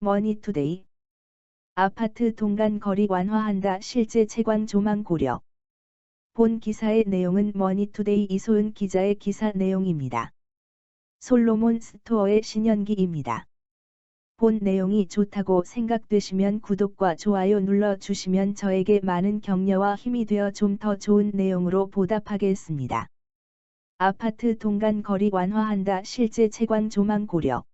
머니투데이 아파트 동간 거리 완화한다 실제 채광 조망 고려 본 기사의 내용은 머니투데이 이소은 기자의 기사 내용입니다. 솔로몬 스토어의 신현기입니다. 본 내용이 좋다고 생각되시면 구독과 좋아요 눌러주시면 저에게 많은 격려와 힘이 되어 좀 더 좋은 내용으로 보답하겠습니다. 아파트 동간 거리 완화한다 실제 채광 조망 고려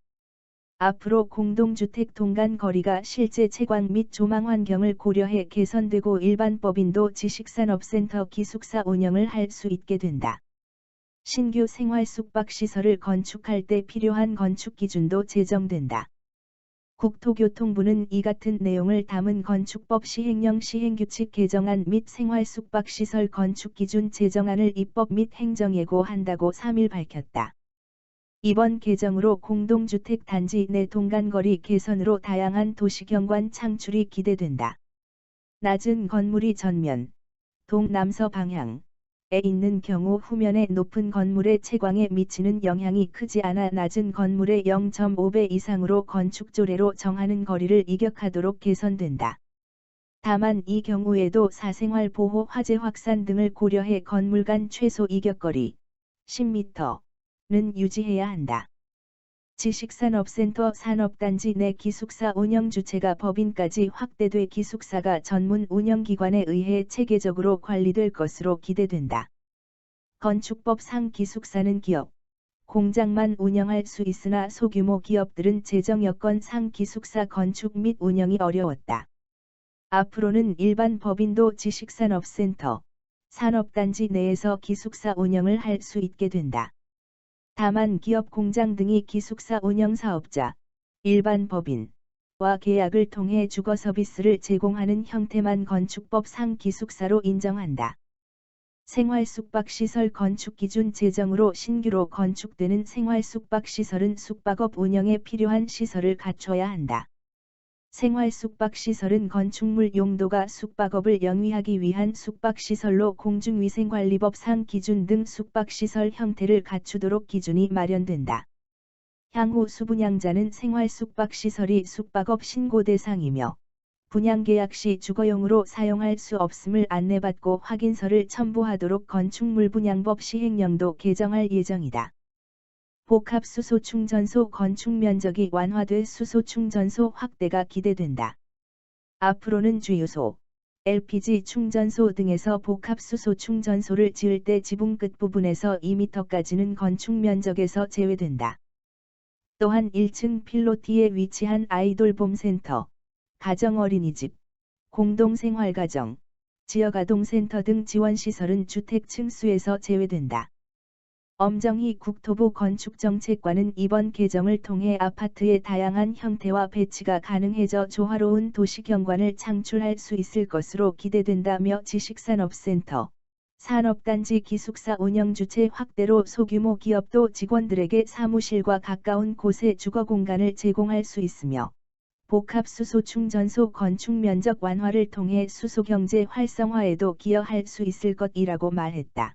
앞으로 공동주택 동간 거리가 실제 채광 및 조망 환경을 고려해 개선되고 일반 법인도 지식산업센터 기숙사 운영을 할 수 있게 된다. 신규 생활 숙박 시설을 건축할 때 필요한 건축 기준도 제정된다. 국토교통부는 이 같은 내용을 담은 건축법 시행령 시행규칙 개정안 및 생활 숙박 시설 건축 기준 제정안을 입법 및 행정예고한다고 3일 밝혔다. 이번 개정으로 공동주택 단지 내 동간거리 개선으로 다양한 도시경관 창출이 기대된다. 낮은 건물이 전면, 동남서 방향, 에 있는 경우 후면의 높은 건물의 채광에 미치는 영향이 크지 않아 낮은 건물의 0.5배 이상으로 건축 조례로 정하는 거리를 이격하도록 개선된다. 다만 이 경우에도 사생활 보호 화재 확산 등을 고려해 건물 간 최소 이격거리 10m 는 유지해야 한다. 지식산업센터 산업단지 내 기숙사 운영 주체가 법인까지 확대돼 기숙사가 전문 운영기관에 의해 체계적으로 관리될 것으로 기대된다. 건축법상 기숙사는 기업, 공장만 운영할 수 있으나 소규모 기업들은 재정 여건상 기숙사 건축 및 운영이 어려웠다. 앞으로는 일반 법인도 지식산업센터, 산업단지 내에서 기숙사 운영을 할 수 있게 된다. 다만 기업 공장 등이 기숙사 운영 사업자, 일반 법인과 계약을 통해 주거 서비스를 제공하는 형태만 건축법상 기숙사로 인정한다. 생활 숙박 시설 건축 기준 제정으로 신규로 건축되는 생활 숙박 시설은 숙박업 운영에 필요한 시설을 갖춰야 한다. 생활 숙박시설은 건축물 용도가 숙박업을 영위하기 위한 숙박시설로 공중위생관리법상 기준 등 숙박시설 형태를 갖추도록 기준이 마련된다. 향후 수분양자는 생활 숙박시설이 숙박업 신고 대상이며 분양계약 시 주거용으로 사용할 수 없음을 안내받고 확인서를 첨부하도록 건축물 분양법 시행령도 개정할 예정이다. 복합 수소 충전소 건축 면적이 완화돼 수소 충전소 확대가 기대된다. 앞으로는 주유소, LPG 충전소 등에서 복합 수소 충전소를 지을 때 지붕 끝 부분에서 2m까지는 건축 면적에서 제외된다. 또한 1층 필로티에 위치한 아이돌봄 센터, 가정 어린이집, 공동생활가정, 지역아동센터 등 지원시설은 주택 층수에서 제외된다. 엄정희 국토부 건축정책관은 이번 개정을 통해 아파트의 다양한 형태와 배치가 가능해져 조화로운 도시경관을 창출할 수 있을 것으로 기대된다며 지식산업센터, 산업단지 기숙사 운영주체 확대로 소규모 기업도 직원들에게 사무실과 가까운 곳에 주거 공간을 제공할 수 있으며 복합 수소 충전소 건축 면적 완화를 통해 수소 경제 활성화에도 기여할 수 있을 것이라고 말했다.